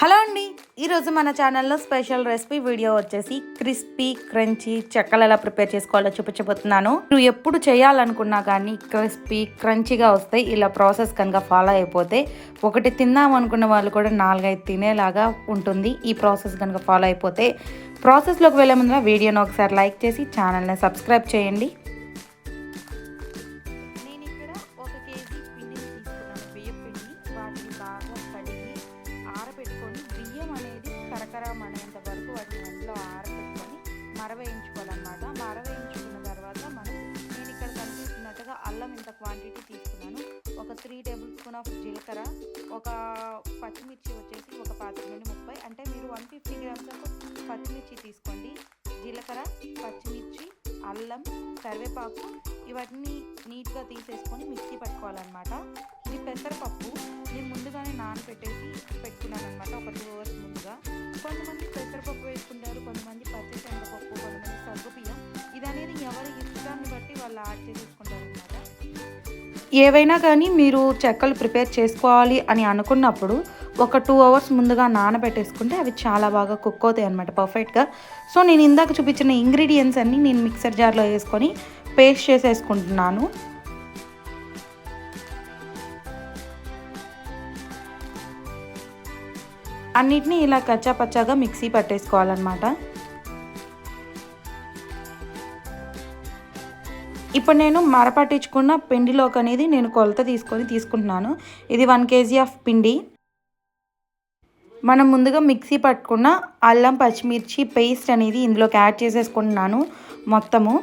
Hello అండి. ఈరోజు మన ఛానల్లో స్పెషల్ రెసిపీ వీడియో వచ్చేసి క్రిస్పీ క్రంచీ చెక్కలు ఎలా ప్రిపేర్ చేసుకోవాలో చూపించబోతున్నాను. నువ్వు ఎప్పుడు చేయాలనుకున్నా కానీ క్రిస్పీ క్రంచీగా వస్తాయి ఇలా ప్రాసెస్ కనుక ఫాలో అయిపోతే ఒకటి తిందాం అనుకున్న వాళ్ళు కూడా నాలుగైదు తినేలాగా ఉంటుంది. ఈ ప్రాసెస్ కనుక ఫాలో అయిపోతే ప్రాసెస్లోకి వెళ్ళే ముందర వీడియోని ఒకసారి లైక్ చేసి ఛానల్ని సబ్స్క్రైబ్ చేయండి. మరవేయించుకోవాలన్నమాట మరవేయించుకున్న తర్వాత మనం నేను ఇక్కడ కనిపిస్తున్నట్టుగా అల్లం ఇంత క్వాంటిటీ తీసుకున్నాను. ఒక త్రీ టేబుల్ స్పూన్ ఆఫ్ జీలకర్ర ఒక పచ్చిమిర్చి వచ్చేసి ఒక పాతిక నుండి ముప్పై. అంటే మీరు వన్ ఫిఫ్టీ గ్రామ్స్ ఆఫ్ పచ్చిమిర్చి తీసుకోండి. జీలకర్ర పచ్చి అల్లం కరివేపాకు ఇవన్నీ నీట్గా తీసేసుకొని మిక్సీ పట్టుకోవాలన్నమాట. ఇది పెసరపప్పు నేను ముందుగానే నానబెట్టేసి పెట్టుకున్నాను అనమాట ఒక టూ అవర్స్ ముందుగా. కొంతమంది పెసరపప్పు వేసుకుంటారు కొంతమంది పచ్చి శనగపప్పు కొంతమంది సగ్గుబియ్యం ఇది అనేది ఎవరి ఇష్టాన్ని బట్టి వాళ్ళు యాడ్ చేసేసుకుంటారు అనమాట ఏవైనా కానీ మీరు చెక్కలు ప్రిపేర్ చేసుకోవాలి అని అనుకున్నప్పుడు ఒక టూ అవర్స్ ముందుగా నానబెట్టేసుకుంటే అవి చాలా బాగా కుక్ అవుతాయి అనమాట పర్ఫెక్ట్గా సో నేను ఇందాక చూపించిన ఇంగ్రీడియంట్స్ అన్నీ నేను మిక్సర్ జార్లో వేసుకొని పేస్ట్ చేసేసుకుంటున్నాను. అన్నిటినీ ఇలా కచ్చాపచ్చాగా మిక్సీ పట్టేసుకోవాలన్నమాట. ఇప్పుడు నేను మరపట్టించుకున్న పిండిలోకి అనేది నేను కొలత తీసుకొని తీసుకుంటున్నాను. ఇది వన్ కేజీ ఆఫ్ పిండి. మనం ముందుగా మిక్సీ పట్టుకున్న అల్లం పచ్చిమిర్చి పేస్ట్ అనేది ఇందులోకి యాడ్ చేసేసుకుంటున్నాను మొత్తము.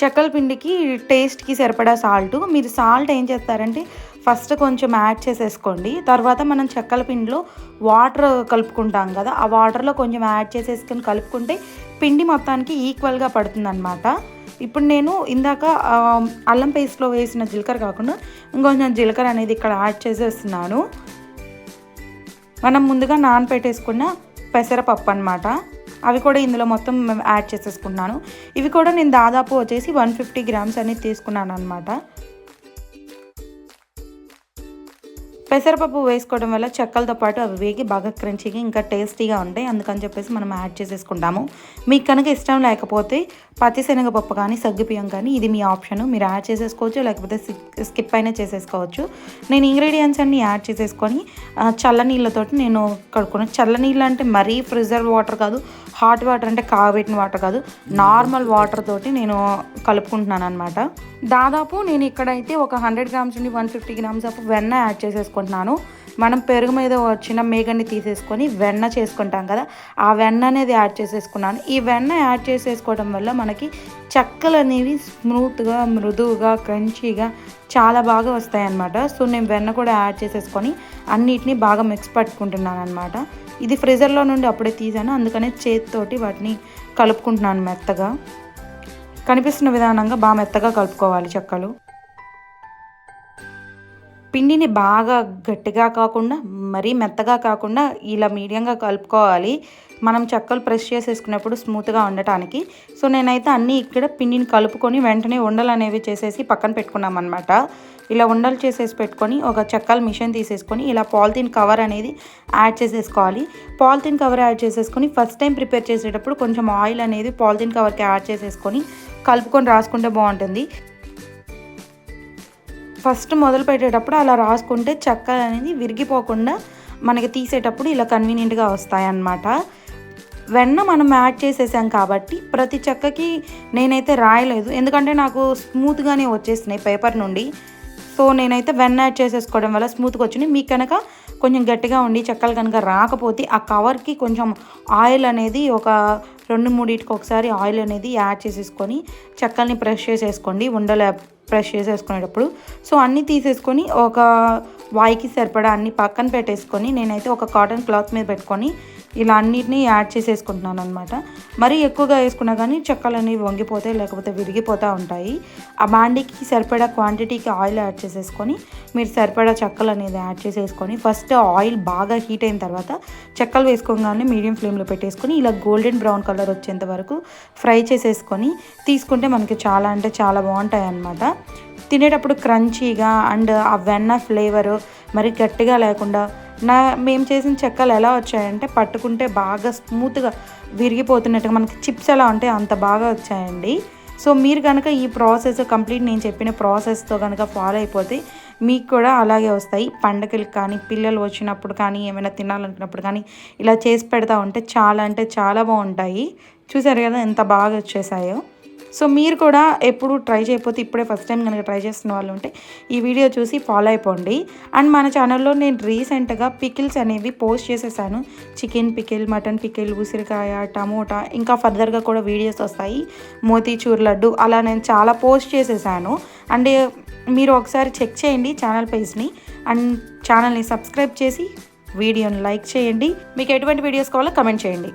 చెక్కల పిండికి టేస్ట్కి సరిపడా సాల్ట్ మీరు సాల్ట్ ఏం చేస్తారంటే ఫస్ట్ కొంచెం యాడ్ చేసేసుకోండి. తర్వాత మనం చెక్కల పిండిలో వాటర్ కలుపుకుంటాం కదా ఆ వాటర్లో కొంచెం యాడ్ చేసేసుకొని కలుపుకుంటే పిండి మొత్తానికి ఈక్వల్గా పడుతుందన్నమాట. ఇప్పుడు నేను ఇందాక అల్లం పేస్ట్లో వేసిన జీలకర్ర కాకుండా ఇంకొంచెం జీలకర్ర అనేది ఇక్కడ యాడ్ చేసేస్తున్నాను. మనం ముందుగా నానపెట్టేసుకున్న పెసరపప్పు అనమాట అవి కూడా ఇందులో మొత్తం యాడ్ చేసేసుకున్నాను. ఇవి కూడా నేను దాదాపు వచ్చేసి వన్ ఫిఫ్టీ గ్రామ్స్ అనేది తీసుకున్నాను అనమాట పెసరపప్పు వేసుకోవడం వల్ల చెక్కలతో పాటు అవి వేగి బాగా క్రంచీగా ఇంకా టేస్టీగా ఉంటాయి. అందుకని చెప్పేసి మనం యాడ్ చేసేసుకుంటాము. మీకు కనుక ఇష్టం లేకపోతే పచ్చిశనగపప్పు కానీ సగ్గుబియ్యం కానీ ఇది మీ ఆప్షన్. మీరు యాడ్ చేసేసుకోవచ్చు లేకపోతే స్కిప్ అయినా చేసేసుకోవచ్చు. నేను ఇంగ్రీడియంట్స్ అన్ని యాడ్ చేసేసుకొని చల్లనీళ్ళతో నేను కడుక్కున్నాను చల్లనీళ్ళు అంటే మరీ ఫ్రిజర్ వాటర్ కాదు హాట్ వాటర్ అంటే కాగబెట్టిన వాటర్ కాదు నార్మల్ వాటర్ తోటి నేను కలుపుకుంటున్నాను అనమాట దాదాపు నేను ఇక్కడైతే ఒక హండ్రెడ్ గ్రామ్స్ నుండి వన్ ఫిఫ్టీ గ్రామ్స్ ఆఫ్ వెన్న యాడ్ తీసుకుంటున్నాను మనం పెరుగు మీద వచ్చిన మేగన్ని తీసేసుకొని వెన్న చేసుకుంటాం కదా ఆ వెన్న అనేది యాడ్ చేసేసుకున్నాను. ఈ వెన్న యాడ్ చేసేసుకోవడం వల్ల మనకి చెక్కలు అనేవి స్మూత్గా మృదువుగా క్రంచీగా చాలా బాగా వస్తాయి అన్నమాట సో నేను వెన్న కూడా యాడ్ చేసేసుకొని అన్నిటినీ బాగా మిక్స్ పట్టుకుంటున్నాను అనమాట ఇది ఫ్రిజర్లో నుండి అప్పుడే తీసాను. అందుకనే చేతితోటి వాటిని కలుపుకుంటున్నాను మెత్తగా. కనిపిస్తున్న విధానంగా బాగా మెత్తగా కలుపుకోవాలి చెక్కలు. పిండిని బాగా గట్టిగా కాకుండా మరీ మెత్తగా కాకుండా ఇలా మీడియంగా కలుపుకోవాలి. మనం చెక్కలు ప్రెస్ చేసేసుకున్నప్పుడు స్మూత్గా ఉండటానికి. సో నేనైతే అన్నీ ఇక్కడ పిండిని కలుపుకొని వెంటనే ఉండలు అనేవి చేసేసి పక్కన పెట్టుకున్నాం అనమాట ఇలా ఉండలు చేసేసి పెట్టుకొని ఒక చెక్కల మిషన్ తీసేసుకొని ఇలా పాలిథిన్ కవర్ అనేది యాడ్ చేసేసుకోవాలి. పాలిథిన్ కవర్ యాడ్ చేసేసుకొని ఫస్ట్ టైం ప్రిపేర్ చేసేటప్పుడు కొంచెం ఆయిల్ అనేది పాలిథిన్ కవర్కి యాడ్ చేసేసుకొని కలుపుకొని రాసుకుంటే బాగుంటుంది. ఫస్ట్ మొదలు పెట్టేటప్పుడు అలా రాసుకుంటే చెక్క అనేది విరిగిపోకుండా మనకి తీసేటప్పుడు ఇలా కన్వీనియంట్గా వస్తాయన్నమాట. వెన్న మనం యాడ్ చేసేసాం కాబట్టి ప్రతి చెక్కకి నేనైతే రాయలేదు. ఎందుకంటే నాకు స్మూత్గానే వచ్చేసినాయి పేపర్ నుండి. సో నేనైతే వెన్న యాడ్ చేసేసుకోవడం వల్ల స్మూత్గా వచ్చినాయి. మీకు కనుక కొంచెం గట్టిగా ఉండి చెక్కలు కనుక రాకపోతే ఆ కవర్కి కొంచెం ఆయిల్ అనేది ఒక రెండు మూడింటికి ఒకసారి ఆయిల్ అనేది యాడ్ చేసేసుకొని చెక్కల్ని ప్రెష్ చేసేసుకోండి. ఉండలే బ్రష్ చేసేసుకునేటప్పుడు. సో అన్నీ తీసేసుకొని ఒక వాయికి సరిపడా అన్ని పక్కన పెట్టేసుకొని నేనైతే ఒక కాటన్ క్లాత్ మీద పెట్టుకొని ఇలా అన్నిటినీ యాడ్ చేసేసుకుంటున్నాను అనమాట మరీ ఎక్కువగా వేసుకున్నా కానీ చెక్కలు అనేవి వంగిపోతాయి లేకపోతే విరిగిపోతూ ఉంటాయి. ఆ మాండీకి సరిపడా క్వాంటిటీకి ఆయిల్ యాడ్ చేసేసుకొని మీరు సరిపడా చెక్కలు అనేది యాడ్ చేసేసుకొని ఫస్ట్ ఆయిల్ బాగా హీట్ అయిన తర్వాత చెక్కలు వేసుకోగానే మీడియం ఫ్లేమ్లో పెట్టేసుకొని ఇలా గోల్డెన్ బ్రౌన్ కలర్ వచ్చేంత వరకు ఫ్రై చేసేసుకొని తీసుకుంటే మనకి చాలా అంటే చాలా బాగుంటాయి అన్నమాట తినేటప్పుడు క్రంచీగా అండ్ ఆ వెన్న ఫ్లేవరు మరి గట్టిగా లేకుండా నా మేము చేసిన చెక్కలు ఎలా వచ్చాయంటే పట్టుకుంటే బాగా స్మూత్గా విరిగిపోతున్నట్టుగా మనకి చిప్స్ ఎలా ఉంటాయి అంత బాగా వచ్చాయండి. సో మీరు కనుక ఈ ప్రాసెస్ కంప్లీట్ నేను చెప్పిన ప్రాసెస్తో కనుక ఫాలో అయిపోతే మీకు కూడా అలాగే వస్తాయి. పండగలకు కానీ పిల్లలు వచ్చినప్పుడు కానీ ఏమైనా తినాలనుకున్నప్పుడు కానీ ఇలా చేసి పెడతా ఉంటే చాలా అంటే చాలా బాగుంటాయి. చూసారు కదా ఎంత బాగా వచ్చేసాయో. సో మీరు కూడా ఎప్పుడు ట్రై చేయకపోతే ఇప్పుడే ఫస్ట్ టైం కనుక ట్రై చేస్తున్న వాళ్ళు ఉంటే ఈ వీడియో చూసి ఫాలో అయిపోండి. అండ్ మన ఛానల్లో నేను రీసెంట్గా పికిల్స్ అనేవి పోస్ట్ చేసేసాను. చికెన్ పికిల్ మటన్ పికిల్ ఉసిరికాయ టమోటా ఇంకా ఫర్దర్గా కూడా వీడియోస్ వస్తాయి. మోతీచూర్ లడ్డు అలా నేను చాలా పోస్ట్ చేసేసాను. అండ్ మీరు ఒకసారి చెక్ చేయండి ఛానల్ పేజ్ని. అండ్ ఛానల్ని సబ్స్క్రైబ్ చేసి వీడియోని లైక్ చేయండి. మీకు ఎటువంటి వీడియోస్ కావాలో కమెంట్ చేయండి.